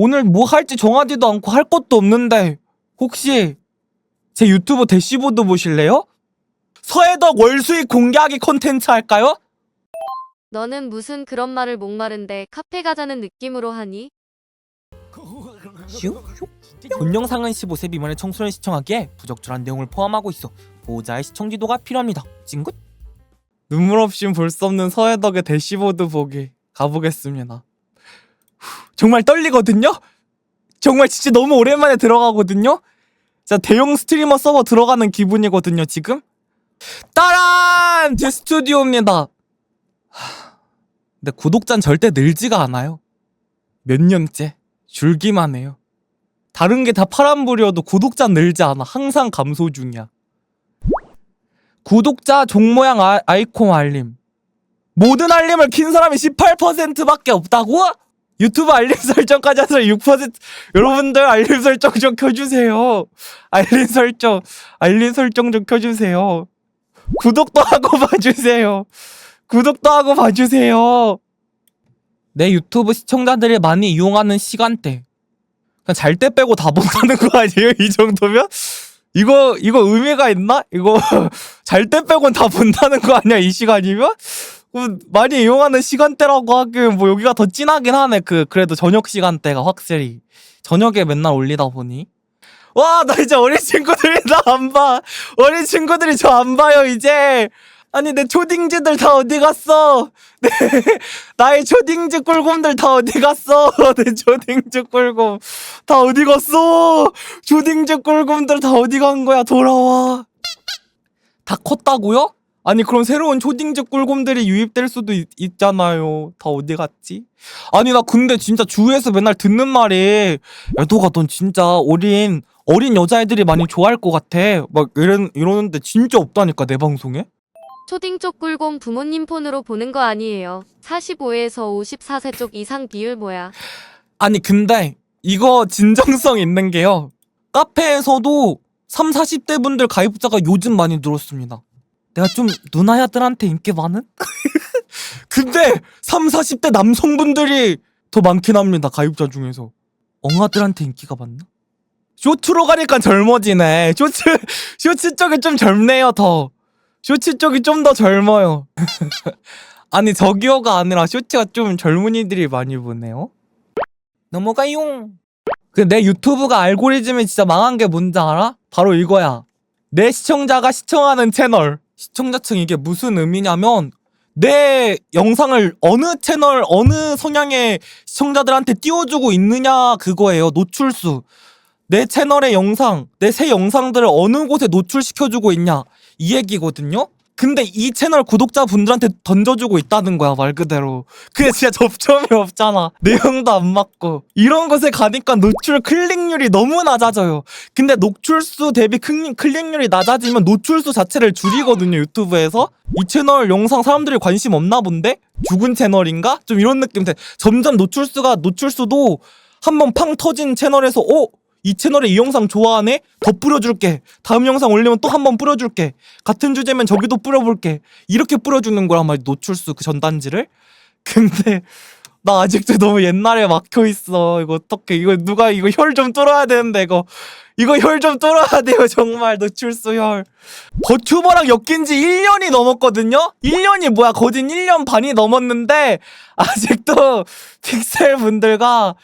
오늘 뭐 할지 정하지도 않고 할 것도 없는데 혹시 제 유튜브 대시보드 보실래요? 서해덕 월수익 공개하기 콘텐츠 할까요? 너는 무슨 그런 말을 목마른데 카페 가자는 느낌으로 하니? 슉? 본 영상은 15세 미만의 청소년 시청하기에 부적절한 내용을 포함하고 있어 보호자의 시청 지도가 필요합니다. 찡긋? 눈물 없인 볼 수 없는 서해덕의 대시보드 보기 가보겠습니다. 후, 정말 떨리거든요? 정말 진짜 너무 오랜만에 들어가거든요? 자 대형 스트리머 서버 들어가는 기분이거든요 지금? 따란! 제 스튜디오입니다. 하, 근데 구독자는 절대 늘지가 않아요. 몇 년째 줄기만 해요. 다른 게 다 파란불이어도 구독자 늘지 않아. 항상 감소 중이야. 구독자 종모양 아, 아이콘 알림. 모든 알림을 킨 사람이 18%밖에 없다고? 유튜브 알림 설정까지 해서 6% 여러분들 알림 설정 좀 켜주세요. 알림 설정, 알림 설정 좀 켜주세요. 구독도 하고 봐주세요. 구독도 하고 봐주세요. 내 유튜브 시청자들이 많이 이용하는 시간대. 그냥 잘 때 빼고 다 본다는 거 아니에요? 이 정도면? 이거, 이거 의미가 있나? 이거 잘 때 빼곤 다 본다는 거 아니야? 이 시간이면? 그 많이 이용하는 시간대라고 하기엔 뭐 여기가 더 진하긴 하네. 그, 그래도 저녁 시간대가 확실히. 저녁에 맨날 올리다 보니. 와, 나 이제 어린 친구들이 나 안 봐. 어린 친구들이 저 안 봐요, 이제. 아니, 내 초딩즈들 다 어디 갔어? 네, 나의 초딩즈 꿀곰들 다 어디 갔어? 내 초딩즈 꿀곰 다 어디 갔어? 초딩즈 꿀곰들 다 어디 간 거야? 돌아와. 다 컸다고요? 아니 그럼 새로운 초딩즈 꿀곰들이 유입될 수도 있, 있잖아요. 다 어디 갔지? 아니 나 근데 진짜 주위에서 맨날 듣는 말이 야도가 넌 진짜 어린 어린 여자애들이 많이 좋아할 것 같아. 막 이런 이러는데 진짜 없다니까 내 방송에. 초딩 쪽 꿀곰 부모님 폰으로 보는 거 아니에요. 45에서 54세 쪽 이상 비율 뭐야? 아니 근데 이거 진정성 있는 게요. 카페에서도 3, 40대 분들 가입자가 요즘 많이 늘었습니다. 내가 좀 누나야들한테 인기 많은? 근데 3, 40대 남성분들이 더 많긴 합니다. 가입자 중에서. 엉아들한테 인기가 많나? 쇼츠로 가니까 젊어지네. 쇼츠, 쇼츠 쪽이 좀 젊네요, 더. 쇼츠 쪽이 좀 더 젊어요. 아니, 저기요가 아니라 쇼츠가 좀 젊은이들이 많이 보네요. 넘어가용. 그내 유튜브가 알고리즘이 진짜 망한 게 뭔지 알아? 바로 이거야. 내 시청자가 시청하는 채널. 시청자층 이게 무슨 의미냐면 내 영상을 어느 채널 어느 성향의 시청자들한테 띄워주고 있느냐 그거예요. 노출수. 내 채널의 영상, 내 새 영상들을 어느 곳에 노출시켜주고 있냐 이 얘기거든요. 근데 이 채널 구독자 분들한테 던져주고 있다는 거야 말 그대로 그게 진짜 접점이 없잖아 내용도 안 맞고 이런 곳에 가니까 노출 클릭률이 너무 낮아져요 근데 노출수 대비 클릭, 클릭률이 낮아지면 노출수 자체를 줄이거든요 유튜브에서 이 채널 영상 사람들이 관심 없나 본데? 죽은 채널인가? 좀 이런 느낌 돼 점점 노출수가 노출수도 한번 팡 터진 채널에서 어? 이 채널에 이 영상 좋아하네? 더 뿌려줄게. 다음 영상 올리면 또 한 번 뿌려줄게. 같은 주제면 저기도 뿌려볼게. 이렇게 뿌려주는 거란 말이야, 노출수 그 전단지를. 근데, 나 아직도 너무 옛날에 막혀 있어. 이거 어떡해. 이거 누가 이거 혈 좀 뚫어야 되는데, 이거. 이거 혈 좀 뚫어야 돼요, 정말. 노출수 혈. 버튜버랑 엮인 지 1년이 넘었거든요? 1년이 뭐야, 거진 1년 반이 넘었는데, 아직도 픽셀 분들과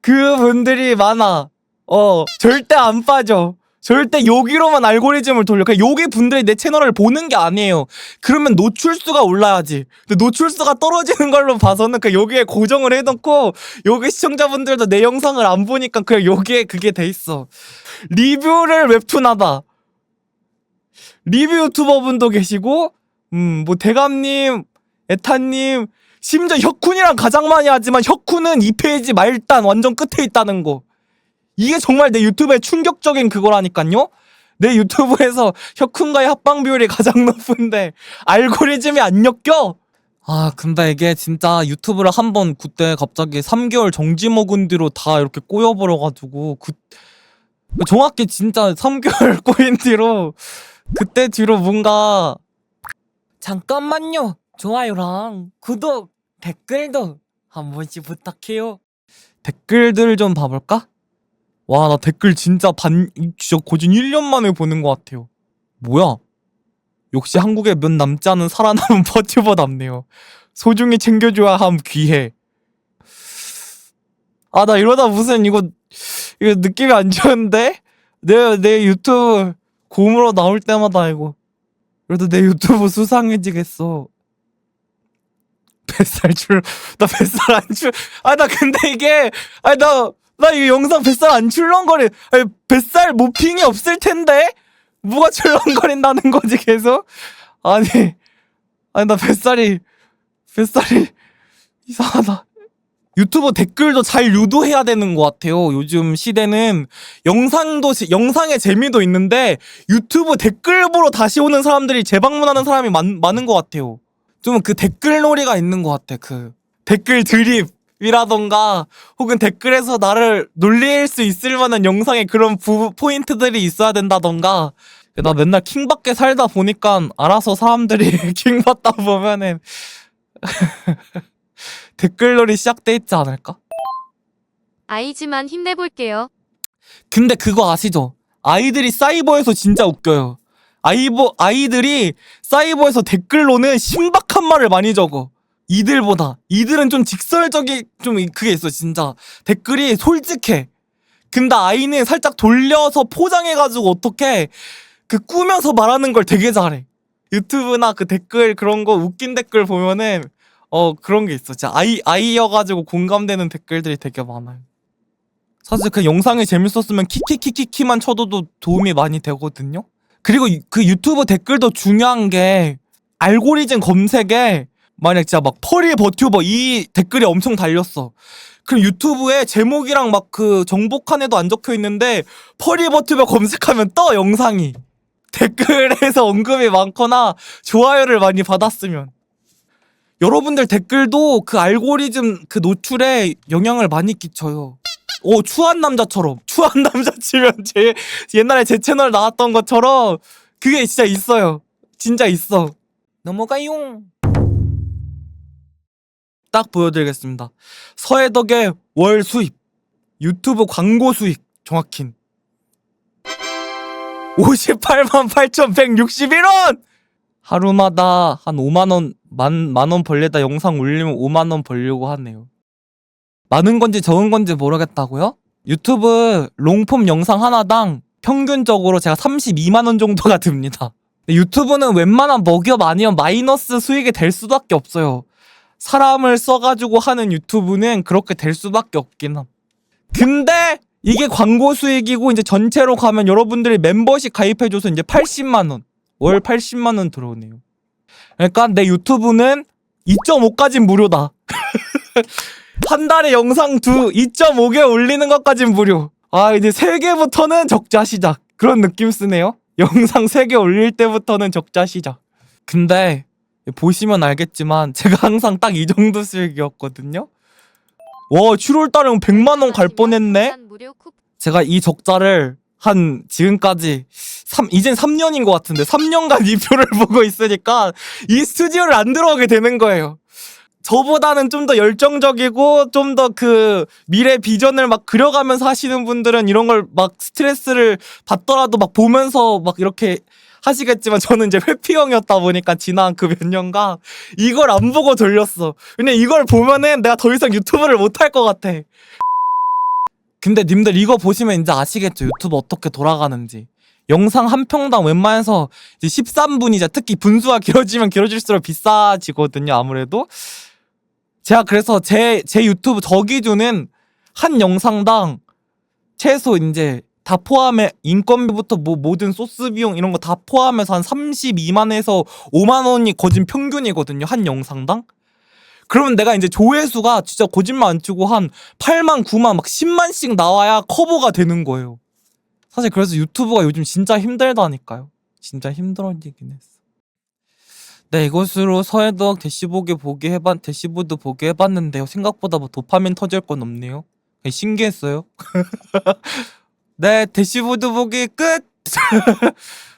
그 분들이 많아. 어, 절대 안 빠져. 절대 여기로만 알고리즘을 돌려. 그냥 여기 분들이 내 채널을 보는 게 아니에요. 그러면 노출수가 올라야지. 근데 노출수가 떨어지는 걸로 봐서는 그냥 여기에 고정을 해놓고 여기 시청자분들도 내 영상을 안 보니까 그냥 여기에 그게 돼 있어. 리뷰를 웹툰하다. 리뷰 유튜버분도 계시고, 음, 뭐 대감님, 에타님, 심지어 혁쿤이랑 가장 많이 하지만 혁쿤은 이 페이지 말단 완전 끝에 있다는 거. 이게 정말 내 유튜브의 충격적인 그거라니까요. 내 유튜브에서 혁훈과의 합방 비율이 가장 높은데 알고리즘이 안 엮여. 아 근데 이게 진짜 유튜브를 한 번 그때 갑자기 3개월 정지 먹은 뒤로 다 이렇게 꼬여버려가지고 그 정확히 진짜 3개월 꼬인 뒤로 그때 뒤로 뭔가 잠깐만요 좋아요랑 구독 댓글도 한 번씩 부탁해요. 댓글들 좀 봐볼까? 와, 나 댓글 진짜 반, 진짜 거진 1년 만에 보는 것 같아요. 뭐야? 역시 한국에 몇 않은 살아남은 버튜버답네요. 소중히 챙겨줘야 함 귀해. 아, 나 이러다 무슨 이거, 이거 느낌이 안 좋은데? 내, 내 유튜브 곰으로 나올 때마다 이거. 그래도 내 유튜브 수상해지겠어. 뱃살 줄, 나 뱃살 안 줄, 아, 나 근데 이게, 아, 나, 나 이 영상 뱃살 안 출렁거리, 아니, 뱃살 모핑이 없을 텐데? 뭐가 출렁거린다는 거지, 계속? 아니, 아니, 나 뱃살이, 뱃살이 이상하다. 유튜브 댓글도 잘 유도해야 되는 것 같아요. 요즘 시대는 영상도, 시- 영상의 재미도 있는데 유튜브 댓글 보러 다시 오는 사람들이 재방문하는 사람이 많, 많은 것 같아요. 좀 그 댓글 놀이가 있는 것 같아. 그 댓글 드립 이라던가 혹은 댓글에서 나를 놀릴 수 있을 만한 영상에 그런 부, 포인트들이 있어야 된다던가 나 맨날 킹받게 살다 보니까 알아서 사람들이 킹 받다 보면은 댓글놀이 시작돼 있지 않을까? 아이지만 힘내볼게요. 근데 그거 아시죠? 아이들이 사이버에서 진짜 웃겨요. 아이버, 아이들이 사이버에서 댓글로는 신박한 말을 많이 적어. 이들보다. 이들은 좀 직설적인, 좀 그게 있어, 진짜. 댓글이 솔직해. 근데 아이는 살짝 돌려서 포장해가지고 어떻게 그 꾸며서 말하는 걸 되게 잘해. 유튜브나 그 댓글 그런 거 웃긴 댓글 보면은 어 그런 게 있어. 진짜 아이 아이여가지고 공감되는 댓글들이 되게 많아요. 사실 그 영상이 재밌었으면 키키키키키만 쳐도도 도움이 많이 되거든요. 그리고 유- 그 유튜브 댓글도 중요한 게 알고리즘 검색에 만약 진짜 막 펄이 버튜버 이 댓글이 엄청 달렸어. 그럼 유튜브에 제목이랑 막 그 정보칸에도 안 적혀 있는데 펄이 버튜버 검색하면 떠 영상이. 댓글에서 언급이 많거나 좋아요를 많이 받았으면. 여러분들 댓글도 그 알고리즘 그 노출에 영향을 많이 끼쳐요. 오 추한 남자처럼 추한 남자 치면 제 옛날에 제 채널 나왔던 것처럼 그게 진짜 있어요. 진짜 있어. 넘어가용. 딱 보여드리겠습니다. 서해덕의 월 수입 유튜브 광고 수익 정확히 58만 8,161원! 하루마다 한 5만원, 만, 만원 벌려다 영상 올리면 5만원 벌려고 하네요. 많은 건지 적은 건지 모르겠다고요? 유튜브 롱폼 영상 하나당 평균적으로 제가 32만원 정도가 듭니다. 유튜브는 웬만한 먹이업 아니면 마이너스 수익이 될 수밖에 없어요. 사람을 써가지고 하는 유튜브는 그렇게 될 수밖에 없긴 함. 근데 이게 광고 수익이고 이제 전체로 가면 여러분들이 멤버십 가입해줘서 이제 80만 원, 월 80만 원 들어오네요. 그러니까 내 유튜브는 2.5까지 무료다. 한 달에 영상 두 2.5개 올리는 것까진 무료. 아 이제 3개부터는 적자 시작. 그런 느낌 쓰네요. 영상 3개 올릴 때부터는 적자 시작. 근데 보시면 알겠지만 제가 항상 딱 이 정도 수익이었거든요. 와 7월 달에 100만 원 갈 뻔했네. 제가 이 적자를 한 지금까지 3 이젠 3년인 것 같은데 3년간 이 표를 보고 있으니까 이 스튜디오를 안 들어오게 되는 거예요. 저보다는 좀 더 열정적이고 좀 더 그 미래 비전을 막 그려가면서 하시는 분들은 이런 걸 막 스트레스를 받더라도 막 보면서 막 이렇게 하시겠지만 저는 이제 회피형이었다 보니까 지난 그 몇 년간 이걸 안 보고 돌렸어. 근데 이걸 보면은 내가 더 이상 유튜브를 못 할 것 같아. 근데 님들 이거 보시면 이제 아시겠죠? 유튜브 어떻게 돌아가는지. 영상 한 평당 웬만해서 이제 13분이자 특히 분수가 길어지면 길어질수록 비싸지거든요, 아무래도. 제가 그래서 제, 제 유튜브 저 기준은 한 영상당 최소 이제 다 포함해 인건비부터 뭐 모든 소스 비용 이런 거 다 포함해서 한 32만에서 5만 원이 거진 평균이거든요, 한 영상당. 그러면 내가 이제 조회수가 진짜 거짓말 안 치고 한 8만, 9만, 막 10만씩 나와야 커버가 되는 거예요. 사실 그래서 유튜브가 요즘 진짜 힘들다니까요. 진짜 힘들어지긴 했어. 네, 이것으로 서해덕 대시보기 보기 해봤, 대시보드 보기 해봤는데요. 생각보다 뭐 도파민 터질 건 없네요. 신기했어요. 네, 대시보드 보기 끝!